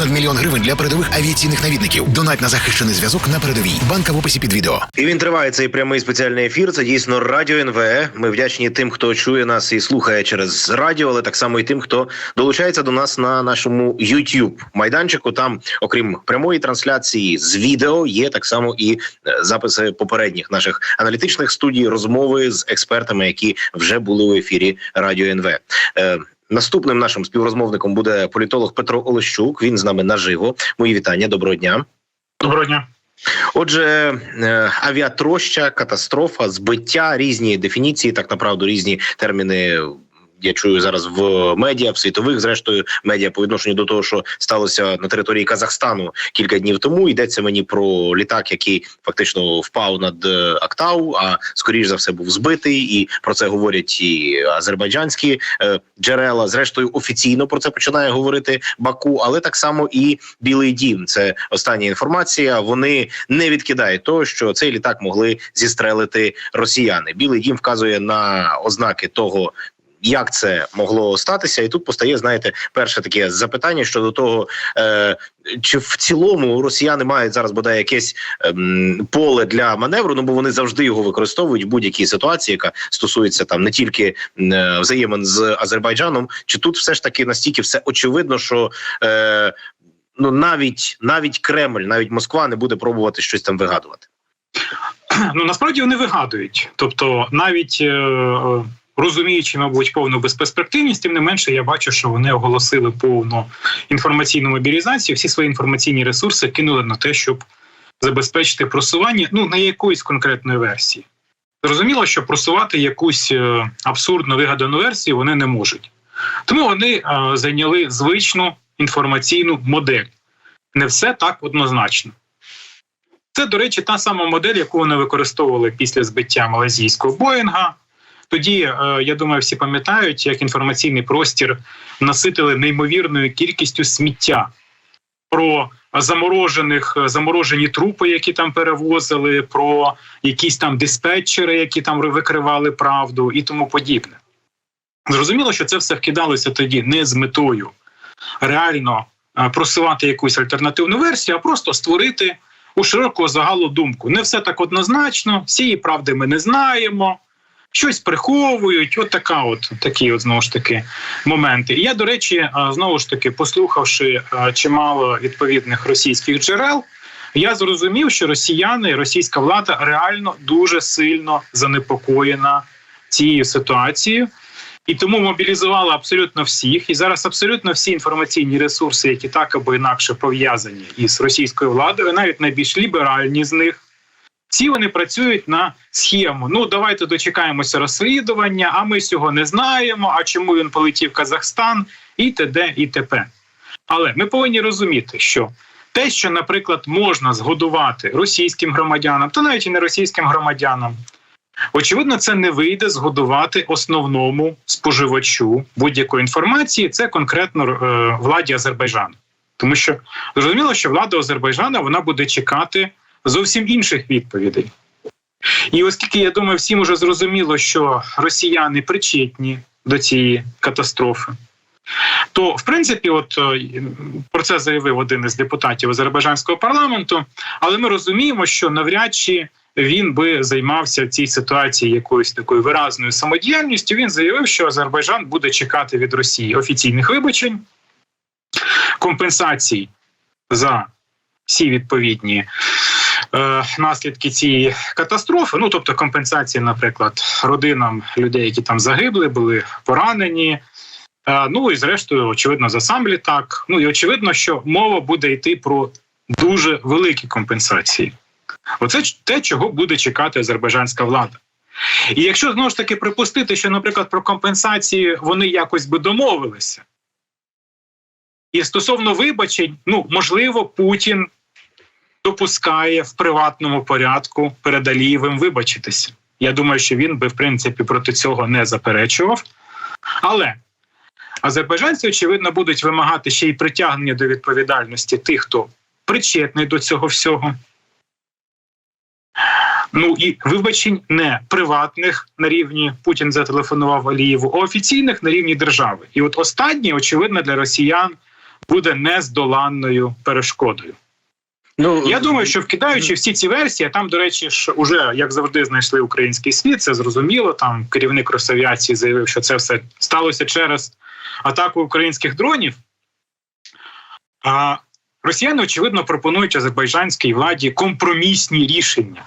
Понад мільйон гривень для передових авіаційних навідників. Донать на захищений зв'язок на передовій. Банка в описі під відео. І він триває цей прямий спеціальний ефір. Це дійсно радіо НВ. Ми вдячні тим, хто чує нас і слухає через радіо, але так само і тим, хто долучається до нас на нашому YouTube майданчику. Там, окрім прямої трансляції з відео, є так само і е, записи попередніх наших аналітичних студій, розмови з експертами, які вже були у ефірі Радіо НВ. Наступним нашим співрозмовником буде політолог Петро Олещук. Він з нами наживо. Мої вітання. Доброго дня. Доброго дня. Отже, е, авіатроща, катастрофа, збиття, різні дефініції, так направду різні терміни. Я чую зараз в медіа, в світових, зрештою, медіа по відношенню до того, що сталося на території Казахстану кілька днів тому. Йдеться мені про літак, який фактично впав над е, Актау, а скоріш за все був збитий. І про це говорять і азербайджанські е, джерела. Зрештою, офіційно про це починає говорити Баку, але так само і Білий Дім. Це остання інформація. Вони не відкидають того, що цей літак могли зістрелити росіяни. Білий дім вказує на ознаки того. Як це могло статися, і тут постає, знаєте, перше таке запитання щодо того, е, чи в цілому росіяни мають зараз бодай якесь ем, поле для маневру, ну бо вони завжди його використовують в будь-якій ситуації, яка стосується там не тільки е, взаємин з Азербайджаном, чи тут все ж таки настільки все очевидно, що е, ну навіть навіть Кремль, навіть Москва не буде пробувати щось там вигадувати. Ну насправді вони вигадують. Тобто, навіть е, е, розуміючи, мабуть, повну безперспективність, тим не менше, я бачу, що вони оголосили повну інформаційну мобілізацію. Всі свої інформаційні ресурси кинули на те, щоб забезпечити просування ну на якоїсь конкретної версії. Зрозуміло, що просувати якусь е, абсурдно вигадану версію вони не можуть. Тому вони е, зайняли звичну інформаційну модель. Не все так однозначно. Це, до речі, та сама модель, яку вони використовували після збиття малазійського Боїнга. Тоді, е, я думаю, всі пам'ятають, як інформаційний простір наситили неймовірною кількістю сміття про заморожених заморожені трупи, які там перевозили, про якісь там диспетчери, які там викривали правду, і тому подібне. Зрозуміло, що це все вкидалося тоді не з метою реально е, просувати якусь альтернативну версію, а просто створити у широкого загалу думку. Не все так однозначно, всієї правди ми не знаємо. Щось приховують, от така, от такі, от знову ж таки, моменти. І я, до речі, е, знову ж таки, послухавши е, чимало відповідних російських джерел, я зрозумів, що росіяни, російська влада реально дуже сильно занепокоєна цією ситуацією. І тому мобілізувала абсолютно всіх. І зараз абсолютно всі інформаційні ресурси, які так або інакше пов'язані із російською владою, навіть найбільш ліберальні з них, всі вони працюють на схему. Ну давайте дочекаємося розслідування, а ми цього не знаємо. А чому він полетів в Казахстан і т.д. і т.п. Але ми повинні розуміти, що те, що, наприклад, можна згодувати російським громадянам, та навіть і не російським громадянам. Очевидно, це не вийде згодувати основному споживачу будь-якої інформації. Це конкретно е, владі Азербайджану, тому що зрозуміло, що влада Азербайджана вона буде чекати зовсім інших відповідей. І оскільки я думаю, всім уже зрозуміло, що росіяни причетні до цієї катастрофи, то в принципі, от е, про це заявив один із депутатів Азербайджанського парламенту, але ми розуміємо, що навряд чи він би займався в цій ситуації якоюсь такою виразною самодіяльністю. Він заявив, що Азербайджан буде чекати від Росії офіційних вибачень, компенсацій за всі відповідні. Е, наслідки цієї катастрофи, ну тобто компенсації, наприклад, родинам людей, які там загибли, були поранені. Е, ну і зрештою, очевидно, за сам літак. Ну і очевидно, що мова буде йти про дуже великі компенсації. Оце те, чого буде чекати азербайджанська влада. І якщо знову ж таки припустити, що, наприклад, про компенсації вони якось би домовилися, і стосовно вибачень, ну можливо, Путін допускає в приватному порядку перед Алієвим вибачитися. Я думаю, що він би в принципі проти цього не заперечував. Але азербайджанці, очевидно, будуть вимагати ще й притягнення до відповідальності тих, хто причетний до цього всього. Ну і вибачень не приватних на рівні Путін зателефонував Алієву, а офіційних на рівні держави. І от останнє, очевидно, для росіян буде нездоланною перешкодою. Ну Я думаю, що вкидаючи всі ці версії, там, до речі, ж уже як завжди знайшли український світ. Це зрозуміло. Там керівник Росавіації заявив, що це все сталося через атаку українських дронів. А росіяни, очевидно, пропонують азербайджанській владі компромісні рішення.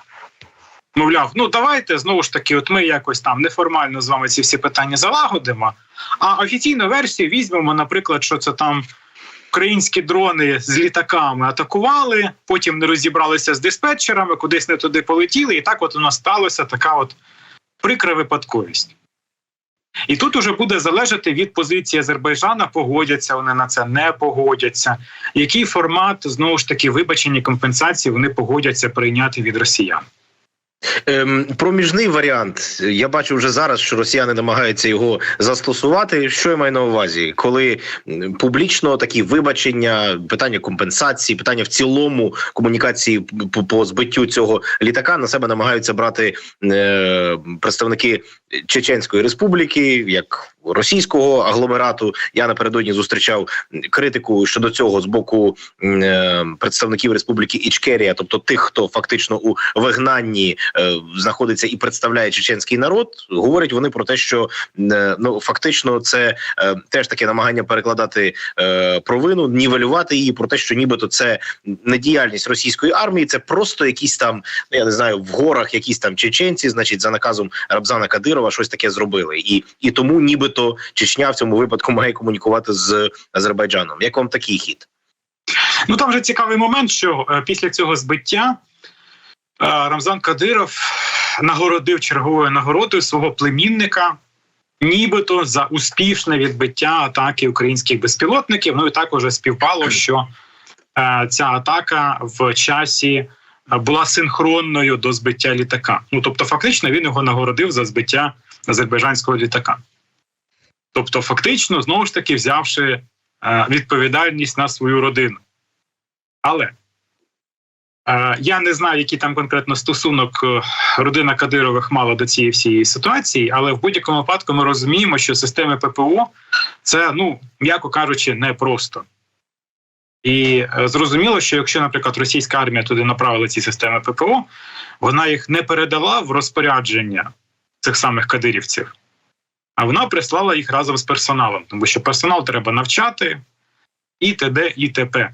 Мовляв, ну давайте знову ж таки, от ми якось там неформально з вами ці всі питання залагодимо. А офіційну версію візьмемо, наприклад, що це там українські дрони з літаками атакували, потім не розібралися з диспетчерами, кудись не туди полетіли, і так от у нас сталося така от прикра випадковість. І тут уже буде залежати від позиції Азербайджана, погодяться вони на це, не погодяться. Який формат знову ж таки вибачення компенсації вони погодяться прийняти від росіян. Ем, проміжний варіант. Я бачу вже зараз, що росіяни намагаються його застосувати. Що я маю на увазі, коли публічно такі вибачення, питання компенсації, питання в цілому комунікації по, по збиттю цього літака на себе намагаються брати е, представники Чеченської республіки, як російського агломерату. Я напередодні зустрічав критику щодо цього з боку е, представників республіки Ічкерія, тобто тих, хто фактично у вигнанні е, знаходиться і представляє чеченський народ. Говорять вони про те, що е, ну фактично це е, теж таке намагання перекладати е, провину, нівелювати її про те, що нібито це не діяльність російської армії, це просто якісь там, ну я не знаю, в горах якісь там чеченці, значить, за наказом Рабзана Кадирова щось таке зробили, і, і тому нібито Чечня в цьому випадку має комунікувати з Азербайджаном. Як вам такий хід? Ну там вже цікавий момент, що е, після цього збиття е, Рамзан Кадиров нагородив черговою нагородою свого племінника, нібито за успішне відбиття атаки українських безпілотників. Ну і також співпало, що е, ця атака в часі була синхронною до збиття літака. Ну тобто, фактично, він його нагородив за збиття азербайджанського літака. Тобто, фактично, знову ж таки, взявши е, відповідальність на свою родину. Але е, я не знаю, який там конкретно стосунок е, родина Кадирових мала до цієї всієї ситуації, але в будь-якому випадку ми розуміємо, що системи ППО це, ну м'яко кажучи, непросто. І зрозуміло, що якщо, наприклад, російська армія туди направила ці системи ППО, вона їх не передала в розпорядження цих самих кадирівців, а вона прислала їх разом з персоналом, тому що персонал треба навчати і т.д. і т.п.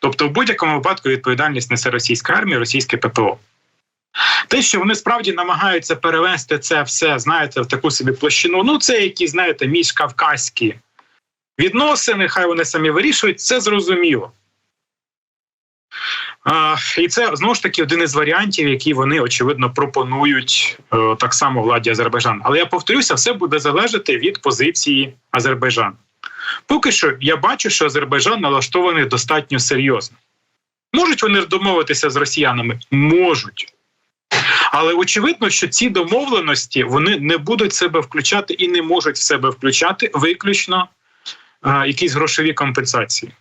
Тобто, в будь-якому випадку відповідальність несе російська армія, російське ППО. Те, що вони справді намагаються перевести це все, знаєте, в таку собі площину, ну це які, знаєте, міжкавказькі відносини, хай вони самі вирішують, це зрозуміло. І це знову ж таки один із варіантів, які вони очевидно пропонують е, так само владі Азербайджану. Але я повторюся, все буде залежати від позиції Азербайджану. Поки що я бачу, що Азербайджан налаштований достатньо серйозно. Можуть вони домовитися з росіянами? Можуть. Але очевидно, що ці домовленості вони не будуть себе включати і не можуть в себе включати виключно а, якісь грошові компенсації.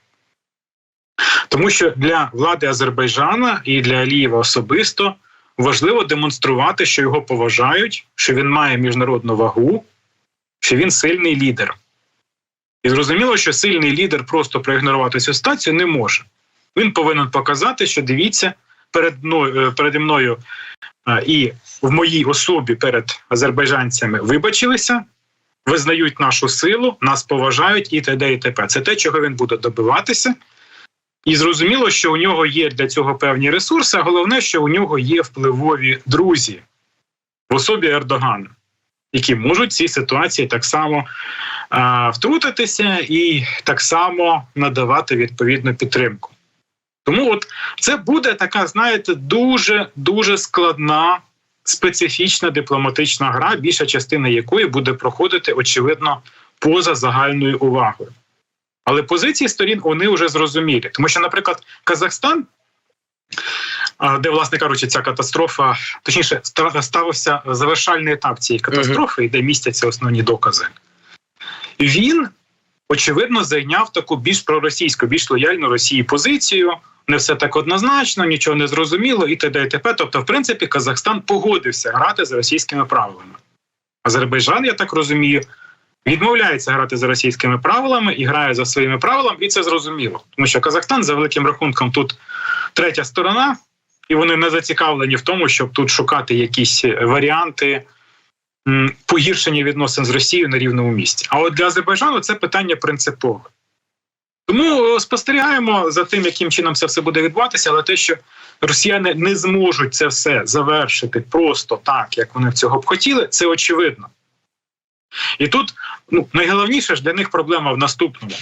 Тому що для влади Азербайджана і для Алієва особисто важливо демонструвати, що його поважають, що він має міжнародну вагу, що він сильний лідер. І зрозуміло, що сильний лідер просто проігнорувати цю ситуацію не може. Він повинен показати, що дивіться перед мною, е, переді мною е, і в моїй особі перед азербайджанцями вибачилися, визнають нашу силу, нас поважають і т.д. і т.п. Це те, чого він буде добиватися. І зрозуміло, що у нього є для цього певні ресурси, а головне, що у нього є впливові друзі в особі Ердогана, які можуть в цій ситуації так само а, втрутитися і так само надавати відповідну підтримку. Тому от це буде така, знаєте, дуже дуже складна, специфічна дипломатична гра, більша частина якої буде проходити, очевидно, поза загальною увагою. Але позиції сторін вони вже зрозумілі. Тому що, наприклад, Казахстан, де, власне кажучи, ця катастрофа, точніше, ставився завершальний етап цієї катастрофи, і де містяться основні докази, він, очевидно, зайняв таку більш проросійську, більш лояльну Росії позицію. Не все так однозначно, нічого не зрозуміло, і т.д. і т.п. Тобто, в принципі, Казахстан погодився грати за російськими правилами. Азербайджан, я так розумію, відмовляється грати за російськими правилами і грає за своїми правилами, і це зрозуміло. Тому що Казахстан за великим рахунком тут третя сторона, і вони не зацікавлені в тому, щоб тут шукати якісь варіанти погіршення відносин з Росією на рівному місці. А от для Азербайджану це питання принципове. Тому е, спостерігаємо за тим, яким чином це все буде відбуватися, але те, що росіяни не зможуть це все завершити просто так, як вони цього б хотіли, це очевидно. І тут ну, найголовніше ж для них проблема в наступному: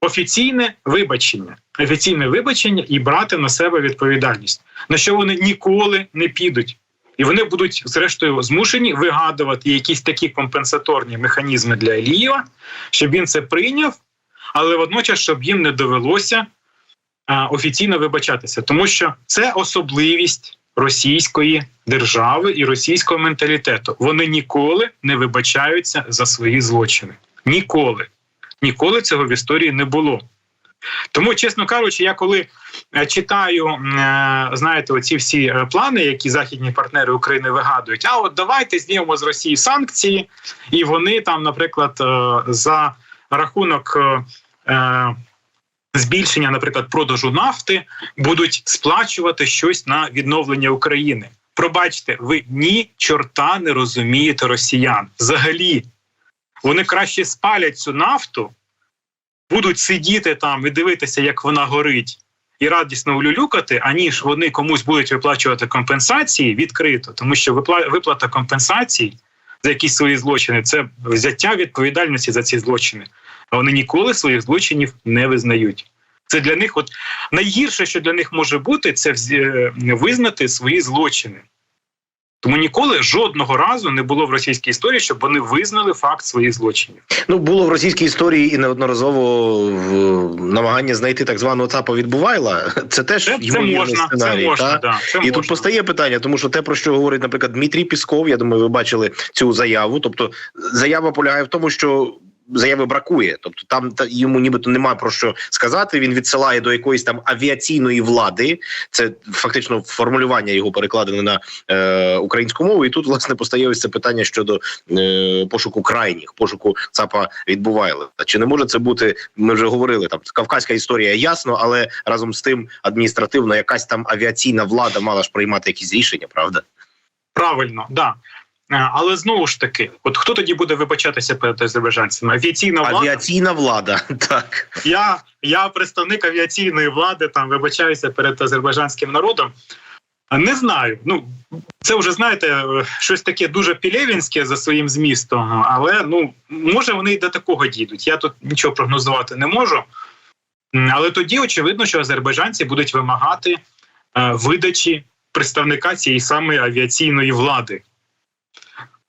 офіційне вибачення. Офіційне вибачення і брати на себе відповідальність, на що вони ніколи не підуть. І вони будуть, зрештою, змушені вигадувати якісь такі компенсаторні механізми для Елієва, щоб він це прийняв, але водночас, щоб їм не довелося офіційно вибачатися, тому що це особливість російської держави і російського менталітету. Вони ніколи не вибачаються за свої злочини. Ніколи. Ніколи цього в історії не було. Тому, чесно кажучи, я коли е, читаю, е, знаєте, оці всі е, плани, які західні партнери України вигадують, а от давайте знімемо з Росії санкції, і вони там, наприклад, за рахунок збільшення, наприклад, продажу нафти, будуть сплачувати щось на відновлення України. Пробачте, ви ні чорта не розумієте росіян. Взагалі, вони краще спалять цю нафту, будуть сидіти там і дивитися, як вона горить, і радісно улюлюкати, аніж вони комусь будуть виплачувати компенсації відкрито, тому що випла- виплата компенсацій за якісь свої злочини це взяття відповідальності за ці злочини. А вони ніколи своїх злочинів не визнають. Це для них, от найгірше, що для них може бути, це е, визнати свої злочини. Тому ніколи жодного разу не було в російській історії, щоб вони визнали факт своїх злочинів. Ну було в російській історії і неодноразово в намагання знайти так званого ЦАПа відбувайла. Це теж Це, це можна, сценарій. це можна, та? да, це І можна. тут постає питання, тому що те, про що говорить, наприклад, Дмитрій Пісков, я думаю, ви бачили цю заяву. Тобто, заява полягає в тому, що. Заяви бракує, тобто там та йому нібито немає про що сказати. Він відсилає до якоїсь там авіаційної влади. Це фактично формулювання його перекладене на е, українську мову. І тут власне постає ось це питання щодо е, пошуку крайніх, пошуку ЦАПа відбувайли. Чи не може це бути? Ми вже говорили там кавказька історія ясно, але разом з тим адміністративно якась там авіаційна влада мала ж приймати якісь рішення, правда? Правильно, да. Е, Але знову ж таки, от хто тоді буде вибачатися перед азербайджанцями? Офіційна влада. Авіаційна влада, так Я, я представник авіаційної влади, там вибачаюся перед азербайджанським народом. А Не знаю. Ну це вже знаєте, е, щось таке дуже пілєвінське за своїм змістом, але ну може вони й до такого дійдуть. Я тут нічого прогнозувати не можу. Але тоді очевидно, що азербайджанці будуть вимагати е, видачі представника цієї самої авіаційної влади.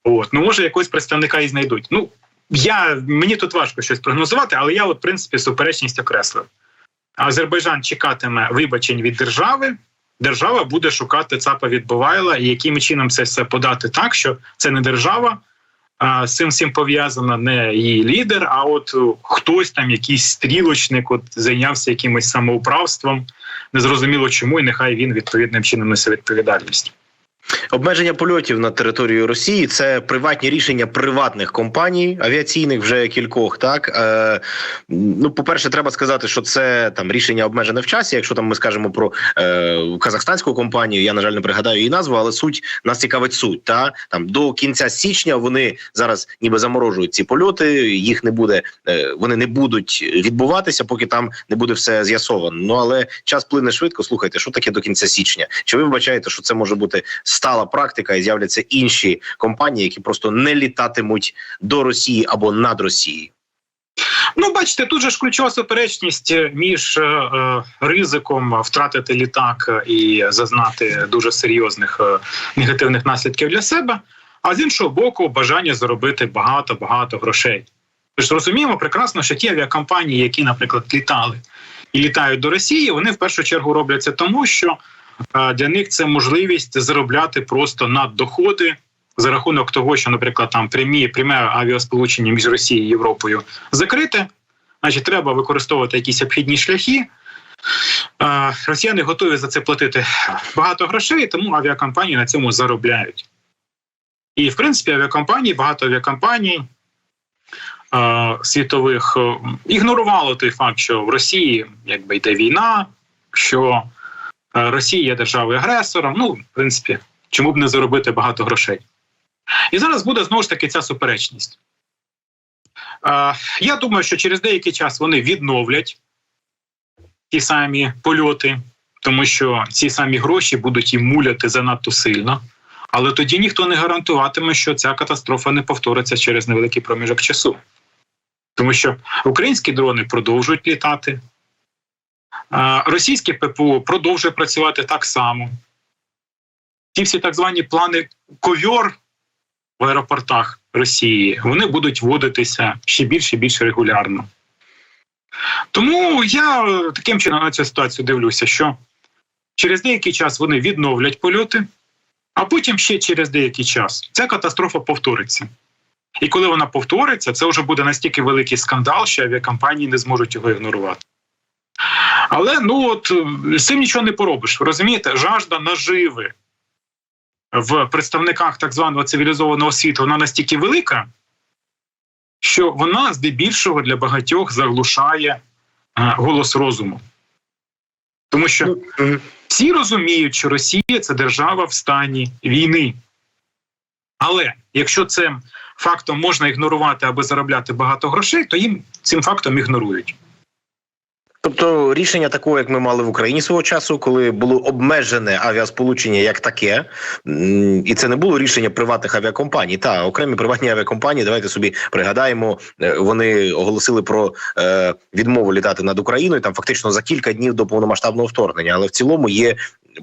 От, ну може якогось представника і знайдуть. Ну я мені тут важко щось прогнозувати, але я, от, в принципі, суперечність окреслив. Азербайджан чекатиме вибачень від держави. Держава буде шукати ЦАПа від Бувайла, і яким чином це все подати так, що це не держава, а з цим всім пов'язана не її лідер, а от хтось там, якийсь стрілочник, от зайнявся якимось самоуправством. Незрозуміло чому, і нехай він відповідним чином несе відповідальність. Обмеження польотів на територію Росії це приватні рішення приватних компаній авіаційних вже кількох. Так е, ну, по перше, треба сказати, що це там рішення обмежене в часі. Якщо там ми скажемо про е, казахстанську компанію, я на жаль не пригадаю її назву, але суть нас цікавить суть. Та там до кінця січня вони зараз ніби заморожують ці польоти. Їх не буде, е, вони не будуть відбуватися, поки там не буде все з'ясовано. Ну але час плине швидко. Слухайте, що таке до кінця січня? Чи ви вбачаєте, що це може бути стала практика і з'являться інші компанії, які просто не літатимуть до Росії або над Росією? Ну, бачите, тут же ж ключова суперечність між е, е, ризиком втратити літак і зазнати дуже серйозних е, негативних наслідків для себе, а з іншого боку, бажання заробити багато багато грошей. Ми ж розуміємо прекрасно, що ті авіакомпанії, які, наприклад, літали і літають до Росії, вони в першу чергу роблять це тому, що е, для них це можливість заробляти просто наддоходи за рахунок того, що, наприклад, там прямі пряме авіасполучення між Росією і Європою закрите, значить, треба використовувати якісь обхідні шляхи. Росіяни готові за це платити багато грошей, тому авіакомпанії на цьому заробляють. І, в принципі, авіакомпанії, багато авіакомпаній е, світових е, ігнорувало той факт, що в Росії якби йде війна, що Росія є державою агресором. Ну, в принципі, чому б не заробити багато грошей? І зараз буде знову ж таки ця суперечність. Е, я думаю, що через деякий час вони відновлять ті самі польоти, тому що ці самі гроші будуть їм муляти занадто сильно. Але тоді ніхто не гарантуватиме, що ця катастрофа не повториться через невеликий проміжок часу. Тому що українські дрони продовжують літати, російське ППО продовжує працювати так само. Ті всі так звані плани ковьор в аеропортах Росії вони будуть вводитися ще більше і більше регулярно. Тому я е, таким чином на цю ситуацію дивлюся, що через деякий час вони відновлять польоти, а потім ще через деякий час ця катастрофа повториться. І коли вона повториться, це вже буде настільки великий скандал, що авіакомпанії не зможуть його ігнорувати. Але ну от е, з цим нічого не поробиш. Розумієте, жажда наживи в представниках так званого цивілізованого світу вона настільки велика, що вона здебільшого для багатьох заглушає е, голос розуму. Тому що всі розуміють, що Росія це держава в стані війни. Але якщо цим фактом можна ігнорувати аби заробляти багато грошей, то їм цим фактом ігнорують. Тобто рішення такого, як ми мали в Україні свого часу, коли було обмежене авіасполучення як таке, і це не було рішення приватних авіакомпаній. Та окремі приватні авіакомпанії, давайте собі пригадаємо, е, вони оголосили про е, відмову літати над Україною там фактично за кілька днів до повномасштабного вторгнення. Але в цілому є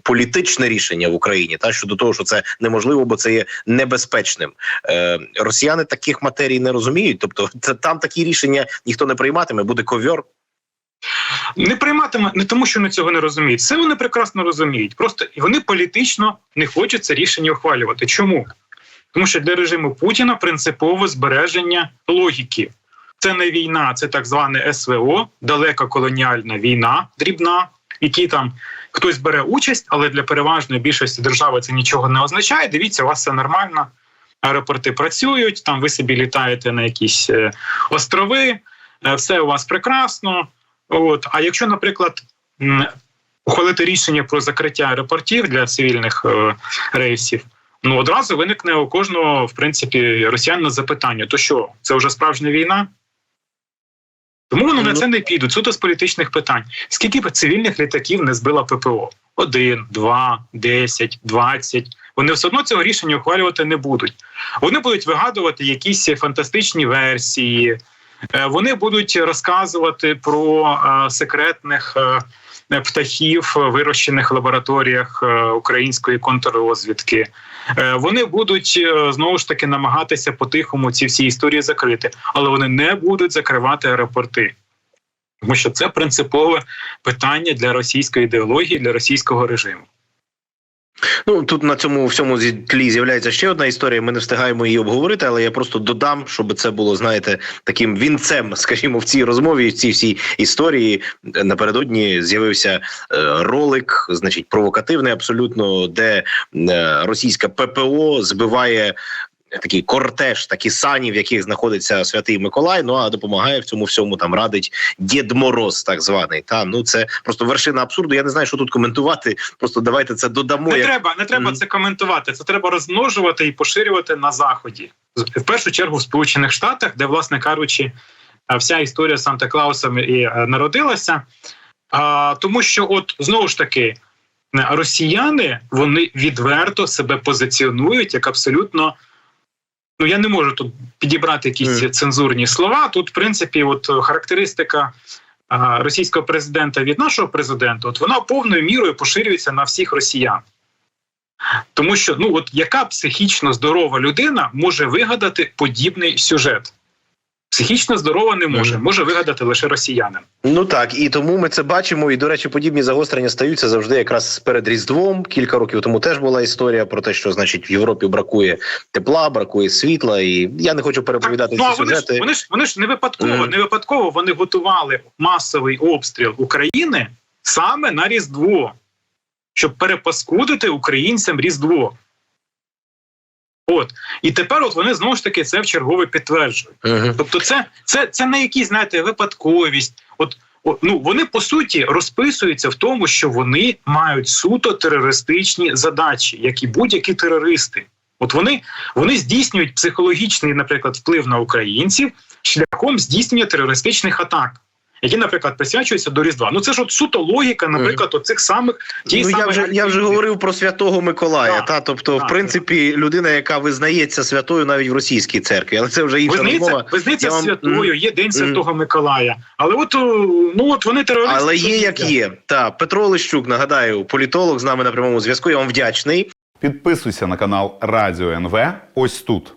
політичне рішення в Україні та щодо того, що це неможливо, бо це є небезпечним. Е, росіяни таких матерій не розуміють. Тобто, це там такі рішення ніхто не прийматиме, буде ковьор. Не прийматиме не тому, що вони цього не розуміють. Це вони прекрасно розуміють. Просто і вони політично не хочуть це рішення ухвалювати. Чому? Тому що для режиму Путіна принципове збереження логіки. Це не війна, це так зване СВО, далека колоніальна війна, дрібна, в якій там хтось бере участь, але для переважної більшості держави це нічого не означає. Дивіться, у вас все нормально, аеропорти працюють, там ви собі літаєте на якісь е, острови, е, все у вас прекрасно. От, а якщо, наприклад, ухвалити рішення про закриття аеропортів для цивільних е, рейсів, ну одразу виникне у кожного, в принципі, росіянина запитання: то що, це вже справжня війна? Тому вони на це не підуть. Суто з політичних питань. Скільки б цивільних літаків не збила ППО? Один, два, десять, двадцять. Вони все одно цього рішення ухвалювати не будуть. Вони будуть вигадувати якісь фантастичні версії. Е, Вони будуть розказувати про е, секретних е, птахів, вирощених в лабораторіях української контррозвідки. Вони будуть знову ж таки намагатися по-тихому ці всі історії закрити, але вони не будуть закривати аеропорти. Тому що це принципове питання для російської ідеології, для російського режиму. Ну тут на цьому всьому тлі з'являється ще одна історія. Ми не встигаємо її обговорити, але я просто додам, щоб це було, знаєте, таким вінцем, скажімо, в цій розмові, в цій всій історії. Напередодні з'явився е, ролик, значить, провокативний абсолютно, де е, російська ППО збиває. Такий кортеж, такі сані, в яких знаходиться святий Миколай. Ну а допомагає в цьому всьому там радить Дід Мороз, так званий. Та ну це просто вершина абсурду. Я не знаю, що тут коментувати. Просто давайте це додамо. Не як треба, не треба Мгм. це коментувати. Це треба розмножувати і поширювати на заході. В першу чергу в Сполучених Штатах, де, власне кажучи, вся історія з Санта Клаусом і е, народилася. А, тому що, от знову ж таки, росіяни вони відверто себе позиціонують як абсолютно. Ну, я не можу тут підібрати якісь цензурні слова. Тут, в принципі, от е, характеристика а, російського президента від нашого президента, от вона повною мірою поширюється на всіх росіян. Тому що ну от яка психічно здорова людина може вигадати подібний сюжет? Психічно здорова не може, може вигадати лише росіянин. Ну так, і тому ми це бачимо. І до речі, подібні загострення стаються завжди якраз перед Різдвом. Кілька років тому теж була історія про те, що значить в Європі бракує тепла, бракує світла. І я не хочу переповідати ну, а ці вони ж, сюжети. вони ж вони ж не випадково, Мгм. не випадково вони готували масовий обстріл України саме на Різдво, щоб перепаскудити українцям Різдво. От і тепер, от вони знову ж таки це в чергове підтверджують. Угу. Тобто, це, це, це не якісь, знаєте, випадковість. От ну вони по суті розписуються в тому, що вони мають суто терористичні задачі, як і будь-які терористи. От вони, вони здійснюють психологічний, наприклад, вплив на українців шляхом здійснення терористичних атак. Які, наприклад, присвячуються до Різдва. Ну це ж от суто логіка, наприклад, оцих самих ті Ну, я вже я вже говорив про святого Миколая. Так. Та тобто, в Так, принципі, людина, яка визнається святою навіть в російській церкві, але це вже інша Визнається, розмова. визнається вам- святою, є День Святого Миколая. Але от ну от вони терористи. Але є як є. Та Петро Лищук, нагадаю, політолог з нами на прямому зв'язку. Я вам вдячний. Підписуйся на канал Радіо НВ. Ось тут.